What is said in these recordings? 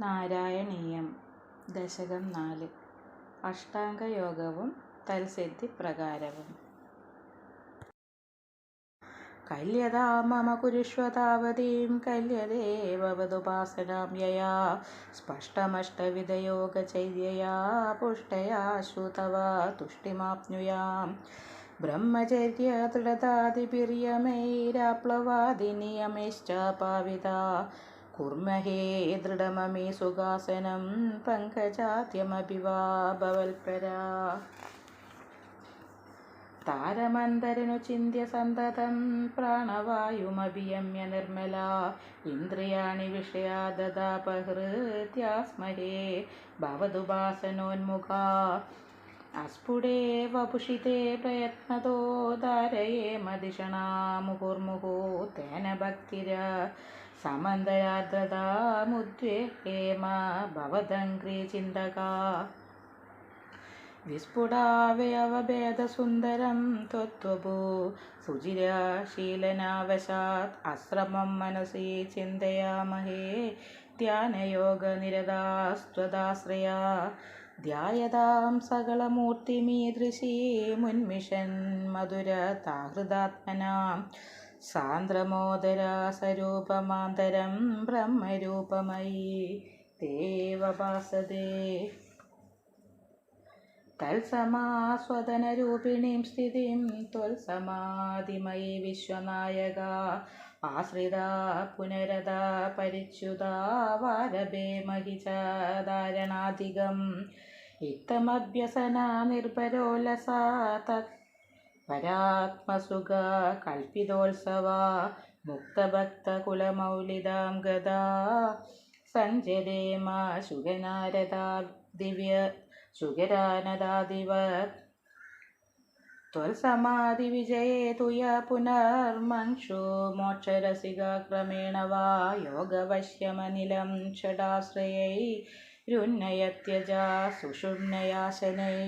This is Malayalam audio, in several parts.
നാരായണീയം. ദശകം നാല്. അഷ്ടാംഗയോഗവും തൽസിദ്ധിപ്രകാരവും. കല്യതാ മമ കുരുഷ്വ താവതീം കല്യദേവവതുപാസനാം യയാ. സ്പഷ്ടമഷ്ടവിധയോഗചര്യയാ പുഷ്ടയാ ശ്രുതവ തുഷ്ടിമാപ്നുയാം. ബ്രഹ്മചര്യദൃഢതാതിപിര്യമൈരാപ്ലവാദിനിയമൈശ്ച പാവിതാ കുർമഹേ ദൃഢമമീ സുഖാസനം പങ്കജാദ്യമപി വാ ഭവൽപരാ. താരമന്തരനു ചിന്യ സന്തതം പ്രാണവായുമഭിയമ്യ നിർമ്മല. ഇന്ദ്രിയാണി വിഷയാ ദദാപഹൃത്യാസ്മഹേ ഭവതുപാസനോന്മുഖാ. അസ്ഫുടേ വപുഷിതേ പ്രയത്നതോ ധാരയേ മദിഷണാ മുഹുർമുഹു തേന ഭക്തിര സമന്തരാദ്രതാമുദ്വേഹേമ ഭവദംഗ്രി ചിന്തകാ. വിസ്ഫുടാവയവഭേദസുന്ദരം ത്വത്വഭൂ സുചിരശീലനാവശാത് അശ്രമം മനസി ചിന്തയാമഹേ. ധ്യാനയോഗനിരതാസ്ത്വദാശ്രയാ. ധ്യായതാം സകളമൂർത്തിമീദൃശീ മുന്മിഷൻ മധുരതാഹൃദാത്മനാം. സാന്ദ്രമോദരാസരൂപമാന്തരം ബ്രഹ്മരൂപമയി. ദേവപാസതേ തത്സമാസ്വദനരൂപിണീം സ്ഥിതിം ത്വത്സമാതിമയി വിശ്വനായക. ആശ്രിത പുനരത പരിച്യുതാവാരഭേ വാരഭേ ഇത്തമഭ്യസന നിർഭരോലസാ തത് പരാത്മസുഖ കൽപ്പിതോത്സവാ മുക്തഭക്തകുലമൗലിതാം ഗതാ സഞ്ജരേമ ശുഗനാരദാ ദിവ്യ ശുഗരാനദാദിവ त्वल्समाधिविजये तु य पुनर्मंशो मोक्षरसिगा क्रमेण वा योगवश्यमनिलं षडाश्रयै रुन्नयत्यजा सुषुम्नयाशनै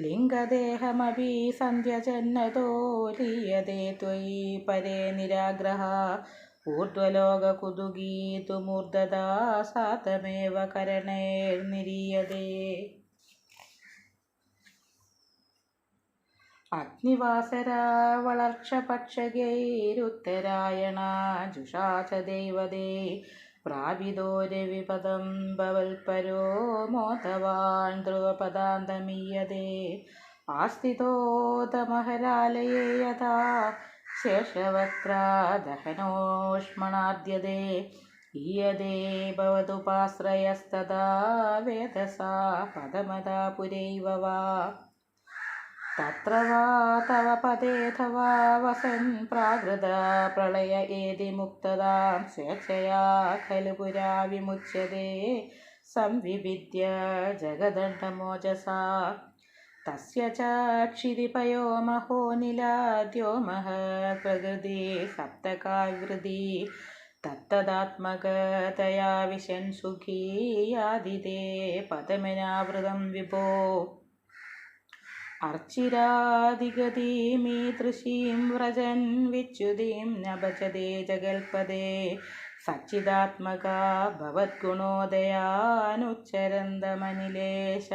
ലിംഗദേഹമപി സന്ധ്യജന്നതോ ലീയതേ ത്വയി പരേ നിരാഗ്രഹ. ഊർധ്വലോകകുതുഗീതുമൂർധദാ സാതമേവ കരണൈർനിരീയതേ അഗ്നിവാസര വളർച്ച പക്ഷകൈരുത്തരായണ ജുഷാച ദൈവതേ. പ്രാപിതോ രവിപദം ഭവൽപരോ മോദവാൻ ധ്രുവപദാന്തമീയതേ. ആസ്തിതോതമഹരാലയേ യഥാ ശേഷവക്രാദഹനോഷ്മണാദ്യതേ. ഈയതേ ഭവതുപാശ്രയസ്തദാ വേദസാ പദമതാ പുരൈവ वा तत्र वा तव पदेऽथवा वसन् प्राकृत प्रलय एदि मुक्तदां स्वेच्छया खलु पुरा विमुच्यते संविभिद्य जगदण्डमोजसा तस्य च क्षिरिपयो महो निलाद्यो महत् प्रकृति सप्तकावृति तत्तदात्मकतया विशन् सुखी यादिते पदमिनावृतं विभो അർച്ചിരാധിഗതീമീ തൃശീം വ്രജൻ വിച്യുതീം നഭജതേ ജഗൽപദേ സച്ചിദാത്മക ഭവദ്ഗുണോദയാനുച്ചരന്തമനിലേശ